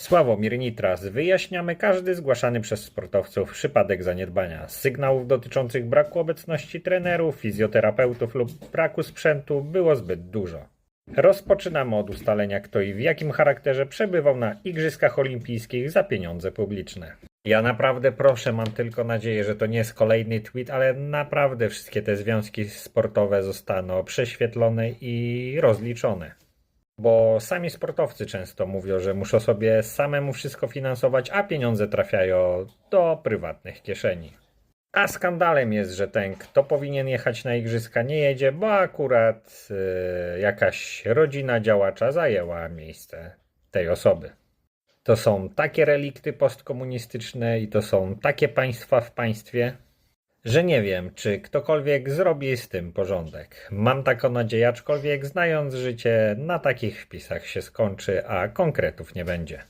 Sławomir Nitras. Wyjaśniamy każdy zgłaszany przez sportowców przypadek zaniedbania. Sygnałów dotyczących braku obecności trenerów, fizjoterapeutów lub braku sprzętu było zbyt dużo. Rozpoczynamy od ustalenia, kto i w jakim charakterze przebywał na Igrzyskach Olimpijskich za pieniądze publiczne. Ja naprawdę proszę, mam tylko nadzieję, że to nie jest kolejny tweet, ale naprawdę wszystkie te związki sportowe zostaną prześwietlone i rozliczone. Bo sami sportowcy często mówią, że muszą sobie samemu wszystko finansować, a pieniądze trafiają do prywatnych kieszeni. A skandalem jest, że ten, kto powinien jechać na igrzyska, nie jedzie, bo akurat yy, jakaś rodzina działacza zajęła miejsce tej osoby. To są takie relikty postkomunistyczne i to są takie państwa w państwie, że nie wiem, czy ktokolwiek zrobi z tym porządek. Mam taką nadzieję, aczkolwiek znając życie, na takich wpisach się skończy, a konkretów nie będzie.